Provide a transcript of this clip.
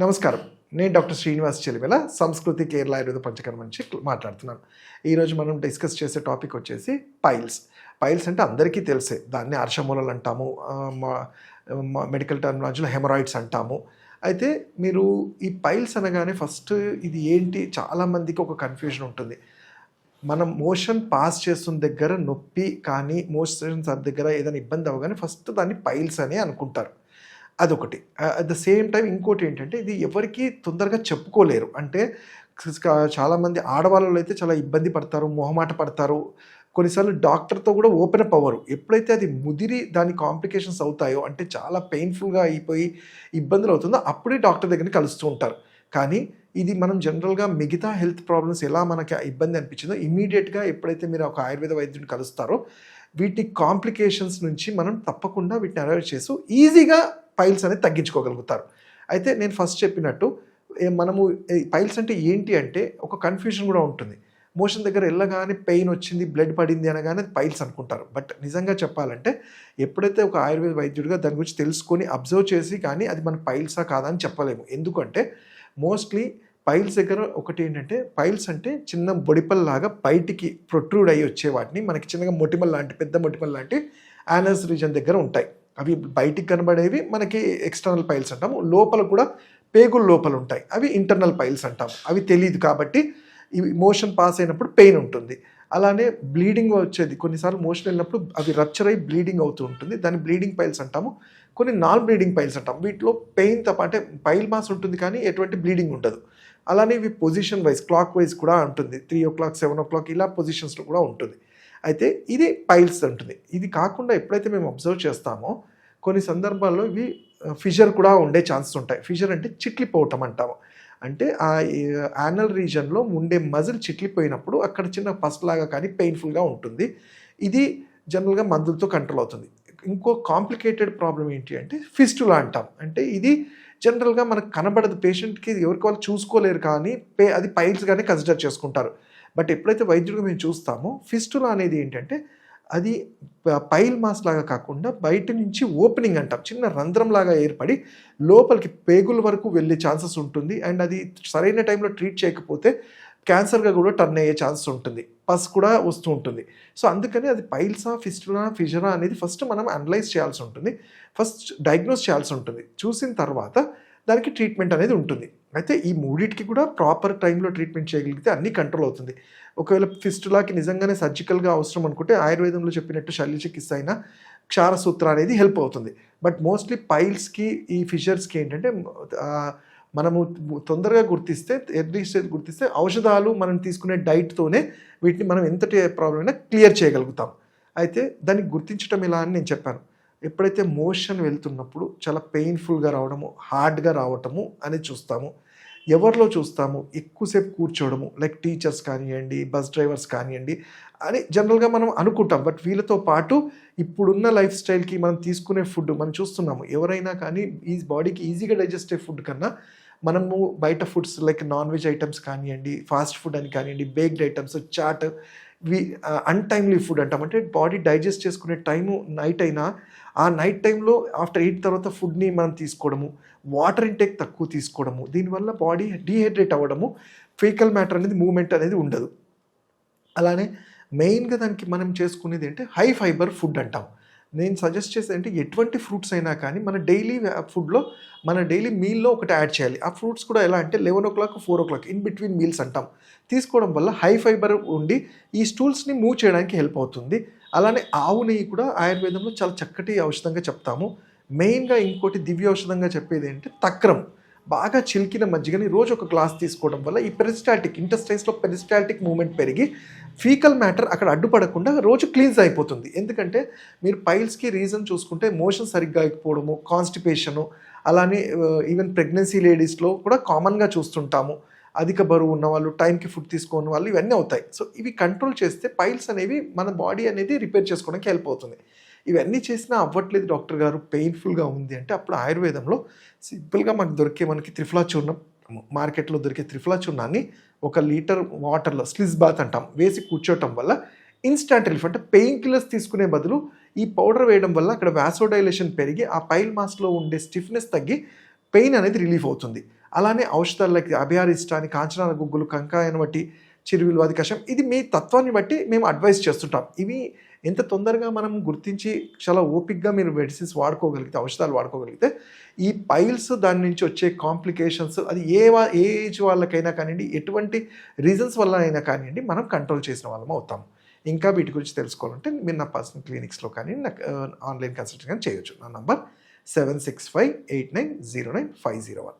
నమస్కారం. నేను డాక్టర్ శ్రీనివాస్ చెలిమెల సంస్కృతి కేరళ ఆయుర్వేద పంచకర్మ నుంచి మాట్లాడుతున్నాను. ఈరోజు మనం డిస్కస్ చేసే టాపిక్ వచ్చేసి పైల్స్. పైల్స్ అంటే అందరికీ తెలిసే దాన్ని అర్షమూలలు అంటాము మా- మెడికల్ టర్మినాలజీలో హెమరాయిడ్స్ అంటాము. అయితే మీరు ఈ పైల్స్ అనగానే ఫస్ట్ ఇది ఏంటి? చాలామందికి ఒక కన్ఫ్యూజన్ ఉంటుంది. మనం మోషన్ పాస్ చేస్తున్న దగ్గర నొప్పి కానీ మోషన్ దగ్గర ఏదైనా ఇబ్బంది అవ్వగానే ఫస్ట్ దాన్ని పైల్స్ అని అనుకుంటారు. అదొకటి. అట్ ద సేమ్ టైం ఇంకోటి ఏంటంటే ఇది ఎవరికి తొందరగా చెప్పుకోలేరు. అంటే చాలామంది ఆడవాళ్ళు అయితే చాలా ఇబ్బంది పడతారు మొహమాట పడతారు. కొన్నిసార్లు డాక్టర్తో కూడా ఓపెన్ అప్ అవ్వరు. ఎప్పుడైతే అది ముదిరి దాని కాంప్లికేషన్స్ అవుతాయో అంటే చాలా పెయిన్ఫుల్గా అయిపోయి ఇబ్బందులు అవుతుందో అప్పుడే డాక్టర్ దగ్గరికి కలుస్తూ ఉంటారు. కానీ ఇది మనం జనరల్గా మిగతా హెల్త్ ప్రాబ్లమ్స్ ఎలా మనకి ఇబ్బంది అనిపించిందో ఇమీడియట్గా ఎప్పుడైతే మీరు ఒక ఆయుర్వేద వైద్యుని కలుస్తారో వీటి కాంప్లికేషన్స్ నుంచి మనం తప్పకుండా వీటిని అవాయిడ్ చేస్తూ ఈజీగా పైల్స్ అనేది తగ్గించుకోగలుగుతారు. అయితే నేను ఫస్ట్ చెప్పినట్టు మనము పైల్స్ అంటే ఏంటి అంటే ఒక కన్ఫ్యూజన్ కూడా ఉంటుంది. మోషన్ దగ్గర వెళ్ళగానే పెయిన్ వచ్చింది బ్లడ్ పడింది అనగానే పైల్స్ అనుకుంటారు. బట్ నిజంగా చెప్పాలంటే ఎప్పుడైతే ఒక ఆయుర్వేద వైద్యుడిగా దాని గురించి తెలుసుకొని అబ్జర్వ్ చేసి కానీ అది మన పైల్సా కాదా అని చెప్పలేము. ఎందుకంటే మోస్ట్లీ పైల్స్ దగ్గర ఒకటి ఏంటంటే పైల్స్ అంటే చిన్న బొడిపల్లాగా బయటికి ప్రొట్రూడ్ అయ్యి వచ్చే వాటిని మనకి చిన్నగా మొటిమల్ లాంటి పెద్ద మొటిమల్ లాంటి యానస్ రీజన్ దగ్గర ఉంటాయి. అవి బయటికి కనబడేవి మనకి ఎక్స్టర్నల్ పైల్స్ అంటాము లోపల కూడా పేగుల లోపల ఉంటాయి. అవి ఇంటర్నల్ పైల్స్ అంటాము అవి తెలియదు కాబట్టి ఇవి మోషన్ పాస్ అయినప్పుడు పెయిన్ ఉంటుంది. అలానే బ్లీడింగ్ వచ్చేది. కొన్నిసార్లు మోషన్ వెళ్ళినప్పుడు అవి రప్చర్ అయ్యి బ్లీడింగ్ అవుతూ ఉంటుంది. దాన్ని బ్లీడింగ్ పైల్స్ అంటాము. కొన్ని నాన్ బ్లీడింగ్ పైల్స్ అంటాం. వీటిలో పెయిన్ తప్ప అంటే పైల్ మాస్ ఉంటుంది కానీ ఎటువంటి బ్లీడింగ్ ఉండదు. అలానే ఇవి పొజిషన్ వైజ్ క్లాక్ వైజ్ కూడా ఉంటుంది. Three o'clock seven o'clock ఇలా పొజిషన్స్లో కూడా ఉంటుంది. అయితే ఇది పైల్స్ ఉంటుంది ఇది కాకుండా ఎప్పుడైతే మేము అబ్జర్వ్ చేస్తామో కొన్ని సందర్భాల్లో ఇవి ఫిషర్ కూడా ఉండే ఛాన్సెస్ ఉంటాయి. ఫిషర్ అంటే చిట్లిపోవటం అంటాము. అంటే ఆ యానల్ రీజన్లో ఉండే మజిల్ చిట్లిపోయినప్పుడు అక్కడ చిన్న పసులాగా కానీ పెయిన్ఫుల్గా ఉంటుంది. ఇది జనరల్గా మందులతో కంట్రోల్ అవుతుంది. ఇంకో కాంప్లికేటెడ్ ప్రాబ్లం ఏంటి అంటే ఫిస్టులా అంటాం. అంటే ఇది జనరల్గా మనకు కనబడదు. పేషెంట్కి ఎవరికి వాళ్ళు చూసుకోలేరు కానీ పే అది పైల్స్గానే కన్సిడర్ చేసుకుంటారు. బట్ ఎప్పుడైతే వైద్యుడిగా మేము చూస్తామో ఫిస్టులా అనేది ఏంటంటే అది పైల్ మాస్ లాగా కాకుండా బయట నుంచి ఓపెనింగ్ అంటాం. చిన్న రంధ్రం లాగా ఏర్పడి లోపలికి పేగుల వరకు వెళ్ళే ఛాన్సెస్ ఉంటుంది. అండ్ అది సరైన టైంలో ట్రీట్ చేయకపోతే క్యాన్సర్గా కూడా టర్న్ అయ్యే ఛాన్సెస్ ఉంటుంది. పస్ కూడా వస్తూ ఉంటుంది. సో అందుకని అది పైల్సా ఫిస్టులా ఫిజరా అనేది ఫస్ట్ మనం అనలైజ్ చేయాల్సి ఉంటుంది. ఫస్ట్ డయాగ్నోస్ చేయాల్సి ఉంటుంది. చూసిన తర్వాత దానికి ట్రీట్మెంట్ అనేది ఉంటుంది. అయితే ఈ మూడింటికి కూడా ప్రాపర్ టైంలో ట్రీట్మెంట్ చేయగలిగితే అన్నీ కంట్రోల్ అవుతుంది. ఒకవేళ ఫిస్టులాకి నిజంగానే సర్జికల్గా అవసరం అనుకుంటే ఆయుర్వేదంలో చెప్పినట్టు శల్య చికిత్స అయినా క్షారసూత్ర అనేది హెల్ప్ అవుతుంది. బట్ మోస్ట్లీ పైల్స్కి ఈ ఫిషర్స్కి ఏంటంటే మనము తొందరగా గుర్తిస్తే ఎర్లీ స్టేజ్ గుర్తిస్తే ఔషధాలు మనం తీసుకునే డైట్తోనే వీటిని మనం ఎంతటి ప్రాబ్లం అయినా క్లియర్ చేయగలుగుతాం. అయితే దాన్ని గుర్తించడం ఎలా అని నేను చెప్పాను. ఎప్పుడైతే మోషన్ వెళ్తున్నప్పుడు చాలా పెయిన్ఫుల్గా రావడము హార్డ్గా రావటము అని చూస్తాము. ఎవరిలో చూస్తాము? ఎక్కువసేపు కూర్చోవడము లైక్ టీచర్స్ కానివ్వండి బస్ డ్రైవర్స్ కానివ్వండి అని జనరల్గా మనం అనుకుంటాం. బట్ వీళ్ళతో పాటు ఇప్పుడున్న లైఫ్ స్టైల్కి మనం తీసుకునే ఫుడ్ మనం చూస్తున్నాము. ఎవరైనా కానీ ఈ బాడీకి ఈజీగా డైజెస్ట్ అయ్యే ఫుడ్ కన్నా మనము బయట foods like non veg items కానివ్వండి ఫాస్ట్ ఫుడ్ అని కానివ్వండి బేక్డ్ ఐటమ్స్ చాట్ వి అన్టైమ్లీ ఫుడ్ అంటాం. అంటే బాడీ డైజెస్ట్ చేసుకునే టైము నైట్ అయినా ఆ నైట్ టైంలో ఆఫ్టర్ ఎయిట్ తర్వాత ఫుడ్ని మనం తీసుకోవడము వాటర్ ఇంటేక్ తక్కువ తీసుకోవడము దీనివల్ల బాడీ డీహైడ్రేట్ అవ్వడము ఫీకల్ మ్యాటర్ అనేది మూమెంట్ అనేది ఉండదు. అలానే మెయిన్గా దానికి మనం చేసుకునేది ఏంటంటే హై ఫైబర్ ఫుడ్ అంటాం. నేను సజెస్ట్ చేసేది అంటే ఎటువంటి ఫ్రూట్స్ అయినా కానీ మన డైలీ ఫుడ్లో మన డైలీ మీల్లో ఒకటి యాడ్ చేయాలి. ఆ ఫ్రూట్స్ కూడా ఎలా అంటే eleven o'clock four o'clock in between meals అంటాం. తీసుకోవడం వల్ల హై ఫైబర్ ఉండి ఈ స్టూల్స్ని మూవ్ చేయడానికి హెల్ప్ అవుతుంది. అలానే ఆవు నెయ్యి కూడా ఆయుర్వేదంలో చాలా చక్కటి ఔషధంగా చెప్తాము. మెయిన్గా ఇంకోటి దివ్య ఔషధంగా చెప్పేది ఏంటంటే తక్రం. బాగా చిలికిన మజ్జిగని రోజు ఒక గ్లాస్ తీసుకోవడం వల్ల ఈ పెరిస్టాటిక్ ఇంటెస్టైన్స్లో పెరిస్టాటిక్ మూమెంట్ పెరిగి ఫీకల్ మ్యాటర్ అక్కడ అడ్డుపడకుండా రోజు క్లీన్స్ అయిపోతుంది. ఎందుకంటే మీరు పైల్స్కి రీజన్ చూసుకుంటే మోషన్ సరిగ్గా అయిపోవడము కాన్స్టిపేషను అలానే ఈవెన్ ప్రెగ్నెన్సీ లేడీస్లో కూడా కామన్గా చూస్తుంటాము. అధిక బరువు ఉన్న వాళ్ళు టైంకి ఫుడ్ తీసుకోని వాళ్ళు ఇవన్నీ అవుతాయి. సో ఇవి కంట్రోల్ చేస్తే పైల్స్ అనేవి మన బాడీ అనేది రిపేర్ చేసుకోవడానికి హెల్ప్ అవుతుంది. ఇవన్నీ చేసినా అవ్వట్లేదు డాక్టర్ గారు. పెయిన్ఫుల్గా ఉంది అంటే అప్పుడు ఆయుర్వేదంలో సింపుల్గా మనకు దొరికే మనకి త్రిఫలా చూర్ణం మార్కెట్లో దొరికే త్రిఫలా చూర్ణాన్ని ఒక లీటర్ వాటర్లో స్లిజ్ బాత్ అంటాం వేసి కూర్చోవటం వల్ల ఇన్స్టాంట్ రిలీఫ్ అంటే పెయిన్ కిల్లర్స్ తీసుకునే బదులు ఈ పౌడర్ వేయడం వల్ల అక్కడ వ్యాసోడైలేషన్ పెరిగి ఆ పైల్ మాస్లో ఉండే స్టిఫ్నెస్ తగ్గి పెయిన్ అనేది రిలీఫ్ అవుతుంది. అలానే ఔషధాలకి అభియారిష్ట అని కాంచనాల గుగ్గులు కంకాయను వంటి చిరువిలువాది కషం. ఇది మీ తత్వాన్ని బట్టి మేము అడ్వైస్ చేస్తుంటాం. ఇవి ఎంత తొందరగా మనం గుర్తించి చాలా ఓపిక్గా మీరు మెడిసిన్స్ వాడుకోగలిగితే ఔషధాలు వాడుకోగలిగితే ఈ పైల్స్ దాని నుంచి వచ్చే కాంప్లికేషన్స్ అది ఏ వా ఏ ఏజ్ వాళ్ళకైనా కానివ్వండి ఎటువంటి రీజన్స్ వల్ల అయినా కానివ్వండి మనం కంట్రోల్ చేసిన వాళ్ళం అవుతాం. ఇంకా వీటి గురించి తెలుసుకోవాలంటే మీరు నా పర్సనల్ క్లినిక్స్లో కానీ నాకు ఆన్లైన్ కన్సల్టింగ్ కానీ చేయొచ్చు. నా number seven six five eight nine zero nine five zero one